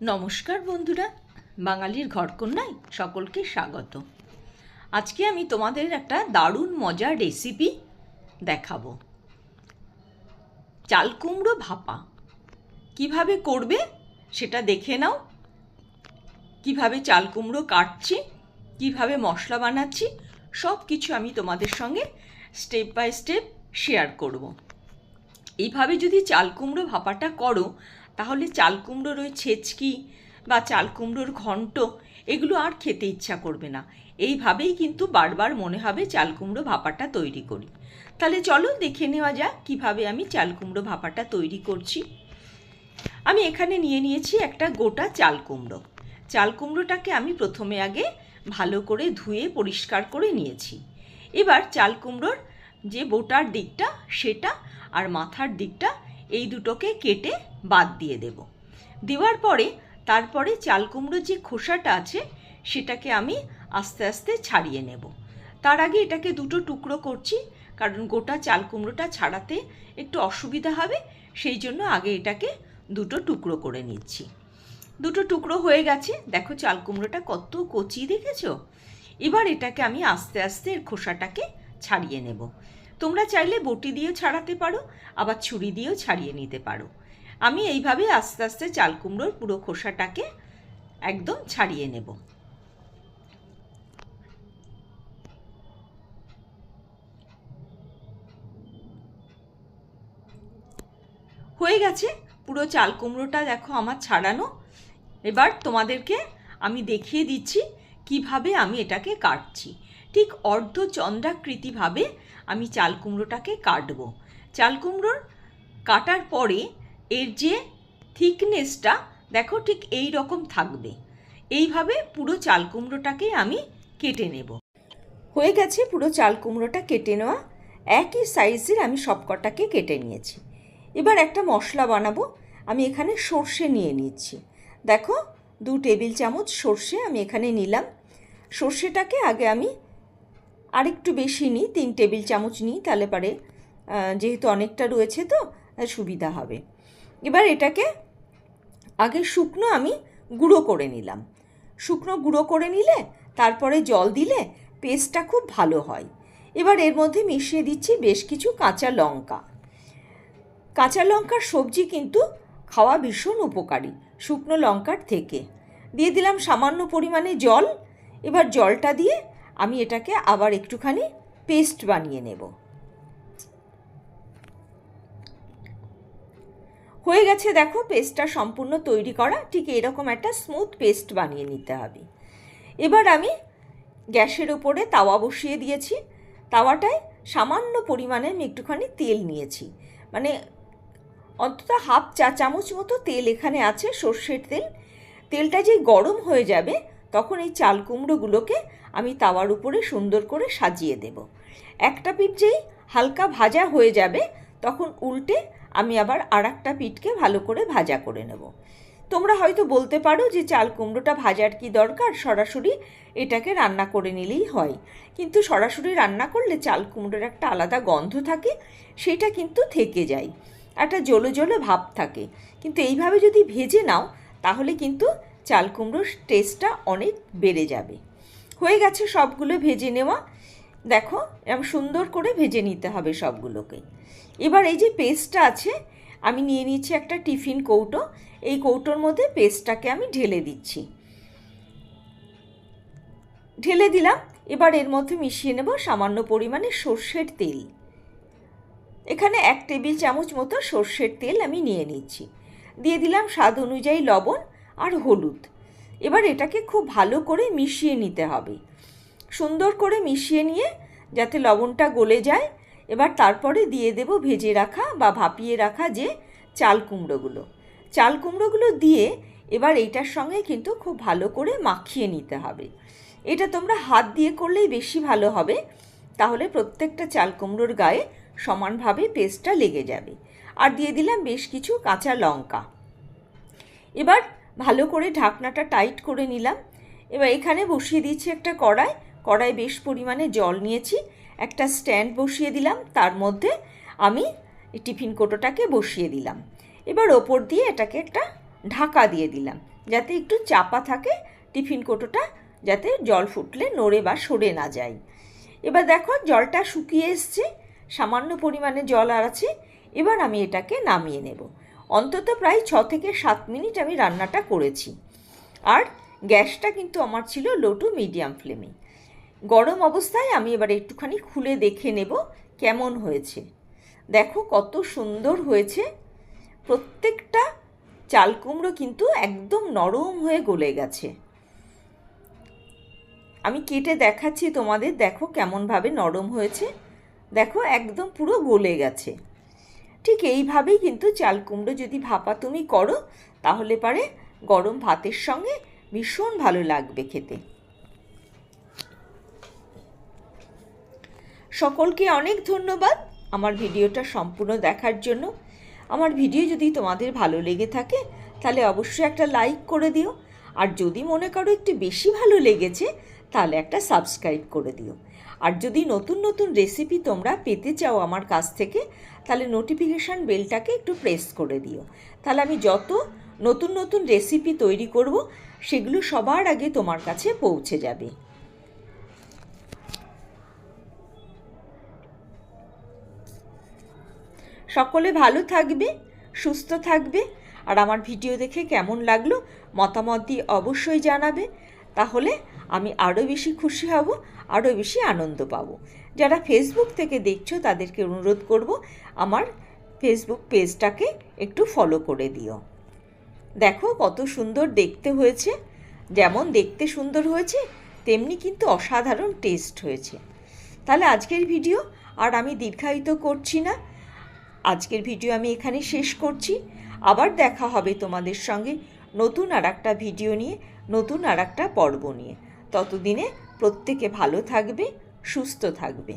নমস্কার বন্ধুরা, বাঙালির ঘরকন্যায় সকলকে স্বাগত। আজকে আমি তোমাদের একটা দারুণ মজার রেসিপি দেখাবো। চাল কুমড়ো ভাপা। কীভাবে করবে সেটা দেখে নাও। কীভাবে চাল কুমড়ো কাটছি, কীভাবে মশলা বানাচ্ছি সব কিছু আমি তোমাদের সঙ্গে স্টেপ বাই স্টেপ শেয়ার করব। এইভাবে যদি চাল কুমড়ো ভাপাটা করো তাহলে চাল কুমড়োর ওই ছেচকি বা চাল কুমড়োর ঘন্ট, এগুলো আর খেতে ইচ্ছা করবে না। এইভাবেই কিন্তু বারবার মনে হবে চাল কুমড়ো ভাপাটা তৈরি করি। তাহলে চলো দেখে নেওয়া যাক কীভাবে আমি চাল কুমড়ো ভাপাটা তৈরি করছি। আমি এখানে নিয়ে নিয়েছি একটা গোটা চাল কুমড়ো। চাল কুমড়োটাকে আমি প্রথমে আগে ভালো করে ধুয়ে পরিষ্কার করে নিয়েছি। এবার চাল কুমড়োর যে বোটার দিকটা, সেটা আর মাথার দিকটা এই দুটোকে কেটে বাদ দিয়ে দেব। দেওয়ার পরে, তারপরে চাল কুমড়োর যে খোসাটা আছে, সেটাকে আমি আস্তে আস্তে ছাড়িয়ে নেব। তার আগে এটাকে দুটো টুকরো করছি, কারণ গোটা চাল কুমড়োটা ছাড়াতে একটু অসুবিধা হবে, সেই জন্য আগে এটাকে দুটো টুকরো করে নিচ্ছি। দুটো টুকরো হয়ে গেছে। দেখো চাল কুমড়োটা কত কচি, দেখেছ? এবার এটাকে আমি আস্তে আস্তে এর খোসাটাকে ছাড়িয়ে নেব। তোমরা চাইলে বটি দিয়েও ছাড়াতে পারো, আবার ছুরি দিয়েও ছাড়িয়ে নিতে পারো। আমি এইভাবে আস্তে আস্তে চাল কুমড়োর পুরো খোসাটাকে একদম ছাড়িয়ে নেব। হয়ে গেছে, পুরো চাল কুমড়োটা দেখো আমার ছাড়ানো। এবার তোমাদেরকে আমি দেখিয়ে দিচ্ছি, কীভাবে আমি এটাকে কাটছি। ঠিক অর্ধচন্দ্রাকৃতিভাবে আমি চাল কুমড়োটাকে কাটবো। চাল কুমড়োর কাটার পরে এর যে থিকনেসটা, দেখো ঠিক এই রকম থাকবে। এইভাবে পুরো চাল কুমড়োটাকে আমি কেটে নেব। হয়ে গেছে পুরো চাল কুমড়োটা কেটে নেওয়া। একই সাইজের আমি সবকটাকে কেটে নিয়েছি। এবার একটা মশলা বানাবো। আমি এখানে সর্ষে নিয়ে নিচ্ছি। দেখো, দু টেবিল চামচ সর্ষে আমি এখানে নিলাম। সর্ষেটাকে আগে আমি আরেকটু বেশি নিই তিন টেবিল চামচ নিই তাহলে পারে যেহেতু অনেকটা রয়েছে তো সুবিধা হবে। এবার এটাকে আগে শুকনো আমি গুঁড়ো করে নিলাম। শুকনো গুঁড়ো করে নিলে, তারপরে জল দিলে পেস্টটা খুব ভালো হয়। এবার এর মধ্যে মিশিয়ে দিচ্ছি বেশ কিছু কাঁচা লঙ্কা। কাঁচা লঙ্কার সবজি কিন্তু খাওয়া ভীষণ উপকারী, শুকনো লঙ্কার থেকে। দিয়ে দিলাম সামান্য পরিমাণে জল, এবার জলটা দিয়ে আমি এটাকে আবার একটুখানি পেস্ট বানিয়ে নেব। হয়ে গেছে দেখো, পেস্টটা সম্পূর্ণ তৈরি করা। ঠিক এরকম একটা স্মুথ পেস্ট বানিয়ে নিতে হবে। এবার আমি গ্যাসের ওপরে তাওয়া বসিয়ে দিয়েছি। তাওয়াটায় সামান্য পরিমাণে আমি একটুখানি তেল নিয়েছি। মানে অন্তত হাফ চা চামচ মতো তেল এখানে আছে, সর্ষের তেল। তেলটা যেই গরম হয়ে যাবে, তখন এই চাল কুমড়োগুলোকে আমি তাওয়ার উপরে সুন্দর করে সাজিয়ে দেব। একটা পিঠ যেই হালকা ভাজা হয়ে যাবে, তখন উল্টে আমি আবার আর একটা পিঠকে ভালো করে ভাজা করে নেব। তোমরা হয়তো বলতে পারো যে চাল কুমড়োটা ভাজার কি দরকার? সরাসরি এটাকে রান্না করে নিলেই হয়। কিন্তু সরাসরি রান্না করলে চাল কুমড়োর একটা আলাদা গন্ধ থাকে, সেটা কিন্তু থেকে যায়। একটা জলো জলো ভাব থাকে। কিন্তু এইভাবে যদি ভেজে নাও, তাহলে কিন্তু চাল কুমড়োর টেস্টটা অনেক বেড়ে যাবে। হয়ে গেছে সবগুলো ভেজে নেওয়া। দেখো এরকম সুন্দর করে ভেজে নিতে হবে সবগুলোকে। এবার এই যে পেস্টটা আছে, আমি নিয়ে নিচ্ছি একটা টিফিন কৌটো। এই কৌটোর মধ্যে পেস্টটাকে আমি ঢেলে দিচ্ছি। ঢেলে দিলাম, এবার এর মধ্যে মিশিয়ে নেব সামান্য পরিমাণে সর্ষের তেল। এখানে এক টেবিল চামচ মতো সর্ষের তেল আমি নিয়ে নিচ্ছি। দিয়ে দিলাম স্বাদ অনুযায়ী লবণ আর হলুদ। এবার এটাকে খুব ভালো করে মিশিয়ে নিতে হবে। সুন্দর করে মিশিয়ে নিয়ে যাতে লবণটা গলে যায়, এবার তারপরে দিয়ে দেব ভেজে রাখা বা ভাপিয়ে রাখা যে চাল কুমড়োগুলো। চাল কুমড়োগুলো দিয়ে এবার এইটার সঙ্গে কিন্তু খুব ভালো করে মাখিয়ে নিতে হবে। এটা তোমরা হাত দিয়ে করলেই বেশি ভালো হবে, তাহলে প্রত্যেকটা চাল কুমড়োর গায়ে সমানভাবে পেস্টটা লেগে যাবে। আর দিয়ে দিলাম বেশ কিছু কাঁচা লঙ্কা। এবার ভালো করে ঢাকনাটা টাইট করে নিলাম। এবার এখানে বসিয়ে দিয়েছি একটা কড়াই। কড়াই বেশ পরিমাণে জল নিয়েছি। একটা স্ট্যান্ড বসিয়ে দিলাম। তার মধ্যে আমি টিফিন কোটোটাকে বসিয়ে দিলাম। এবার ওপর দিয়ে এটাকে একটা ঢাকা দিয়ে দিলাম। যাতে একটু চাপা থাকে টিফিন কোটোটা, যাতে জল ফুটলে নড়ে বা সরে না যায়। এবার দেখো জলটা শুকিয়ে এসছে। সামান্য পরিমাণে জল আর আছে। এবার আমি এটাকে নামিয়ে নেব। অন্তত প্রায় ছ থেকে সাত মিনিট আমি রান্নাটা করেছি। আর গ্যাসটা কিন্তু আমার ছিল লো টু মিডিয়াম ফ্লেমে গরম অবস্থায় আমি এবার একটুখানি খুলে দেখে নেব কেমন হয়েছে। দেখো কত সুন্দর হয়েছে। প্রত্যেকটা চাল কুমড়ো কিন্তু একদম নরম হয়ে গলে গেছে। আমি কেটে দেখাচ্ছি তোমাদের, দেখো কেমনভাবে নরম হয়েছে। দেখো একদম পুরো গলে গেছে। ঠিক এইভাবেই কিন্তু চাল কুমড়ো যদি ভাপা তুমি করো, তাহলে পারে গরম ভাতের সঙ্গে ভীষণ ভালো লাগবে খেতে। সকলকে অনেক ধন্যবাদ আমার ভিডিওটা সম্পূর্ণ দেখার জন্য। আমার ভিডিও যদি তোমাদের ভালো লেগে থাকে, তাহলে অবশ্যই একটা লাইক করে দিও। আর যদি মনে করো একটু বেশি ভালো লেগেছে, তাহলে একটা সাবস্ক্রাইব করে দিও। আর যদি নতুন নতুন রেসিপি তোমরা পেতে চাও আমার কাছ থেকে, তাহলে নোটিফিকেশান বেলটাকে একটু প্রেস করে দিও। তাহলে আমি যত নতুন নতুন রেসিপি তৈরি করব, সেগুলো সবার আগে তোমার কাছে পৌঁছে যাবে। সকলে ভালো থাকবে, সুস্থ থাকবে, আর আমার ভিডিও দেখে কেমন লাগল মতামত দিয়ে অবশ্যই জানাবে। তাহলে আমি আরও বেশি খুশি হব আরও বেশি আনন্দ পাবো। যারা ফেসবুক থেকে দেখছ, তাদেরকে অনুরোধ করব, আমার ফেসবুক পেজটাকে একটু ফলো করে দিও। দেখো কত সুন্দর দেখতে হয়েছে, যেমন দেখতে সুন্দর হয়েছে, তেমনি কিন্তু অসাধারণ টেস্ট হয়েছে। তাহলে আজকের ভিডিও আর আমি দীর্ঘায়িত করছি না। আজকের ভিডিও আমি এখানে শেষ করছি। আবার দেখা হবে তোমাদের সঙ্গে নতুন আর একটা ভিডিও নিয়ে, নতুন আর একটা পর্ব নিয়ে। ততদিনে প্রত্যেকে ভালো থাকবে সুস্থ থাকবে।